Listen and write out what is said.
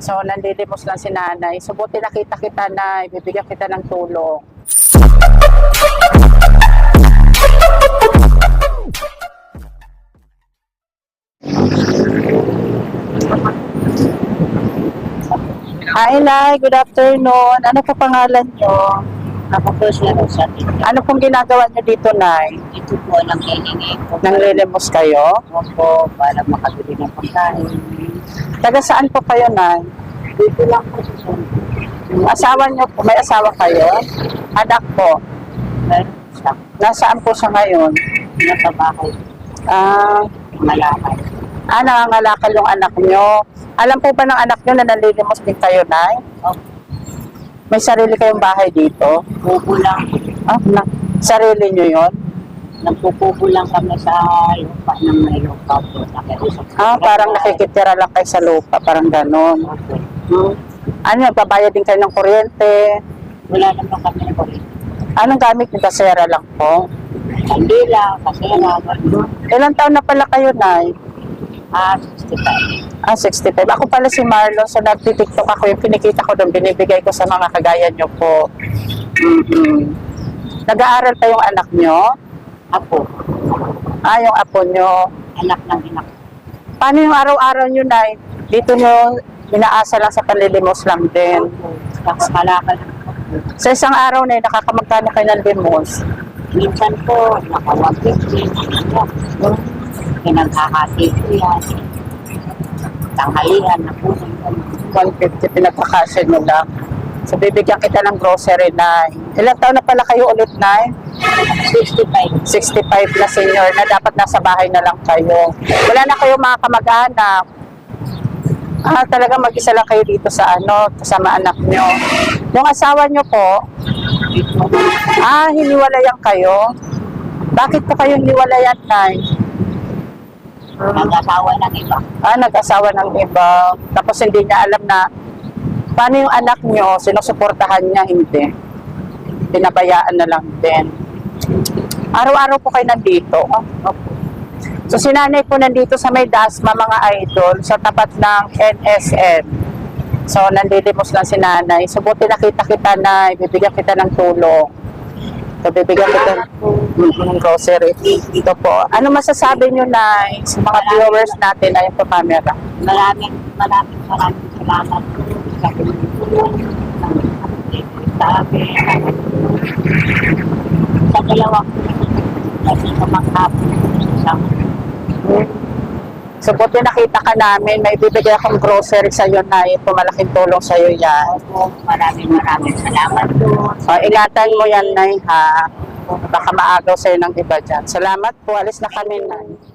So, nandilimos lang si nanay. So, buti nakita kita na ibibigyan kita ng tulong. Hi, Nay. Good afternoon. Ano po pangalan nyo? Ako po siya sa Ano pong ginagawa nyo dito, Nay? Ito po lang hiningi ko. Nanglilimos kayo? Opo, para makabili ng pagkain. Taga saan po kayo, Nay? Dito lang po sa. Yung asawa nyo po, may asawa kayo? Anak po. Meron siya. Nasaan po siya ngayon? Nasa bahay. Ah, Malakay. ah nangangalakal yung anak nyo. Alam po ba ng anak nyo na nanlilimos din kayo, Nay? Opo, May sarili kayong bahay dito? kubo lang. Ah, na, sarili nyo yon? Nagpupubo lang kami sa lupa ng may lupa po. Nakiusap. Ah, parang nakikitira lang kayo sa lupa, parang ganon. Opo. Hmm. Ano, nagbabayad din kayo ng kuryente? Wala naman kami ng kulit. Anong gamit nyo? Kasera lang po? Kandila, kasera, gano'n. Ilang taon na pala kayo, Nay? Ah, 65. Ah, 65. Ako pala si Marlon, so nagtitiktok ako. Yung pinikita ko doon, binibigay ko sa mga kagaya nyo po. Mm-hmm. Nag-aaral pa yung anak nyo? Apo. Ah, yung apo nyo. Anak ng anak. Paano yung araw-araw nyo, Nay? Dito nyo, inaasa lang sa panlilimos lang din. Tapos malakal. Sa isang araw na yun, nakakamagkano kayo ng limos? Minsan po, naka 150 pinagkakasiyan. Tanghalian na po. 150 pinagkakasya mo lang. So, bibigyan kita ng grocery na. Ilang taon na pala kayo ulit na? 65. 65 na senior na dapat nasa bahay na lang kayo. Wala na kayo mga kamag-anak. Ah, talaga mag-isa lang kayo dito sa ano, kasama anak nyo. Yung asawa nyo po, ah, hiniwalayan kayo. Bakit po kayo hiniwalayan, Nay? Nag-asawa ng iba. Ah, nag-asawa ng iba. Tapos hindi niya alam na paano yung anak nyo, sinusuportahan niya, hindi. Pinabayaan na lang din. Araw-araw po kayo nandito. So, si nanay po nandito sa may DASMA, mga idol, sa tapat ng NSN. So, nandilimos lang si nanay. So, buti nakita kita na ibibigyan kita ng tulong. So, bibigyan kita ng grocery. Ito po. Ano masasabi nyo na sa mga viewers natin ay po camera? Maraming, maraming, maraming salamat sa tulong sa amin. Sa dalawa ko kasi kumakapon sa So, buti nakita ka namin, may bibigay akong grocery sa iyo na ito, malaking tulong sa iyo yan. Opo, maraming maraming salamat po. So, ingatan mo yan, Nay, ha? Baka maagaw sa'yo ng iba dyan. Salamat po, alis na kami, Nay.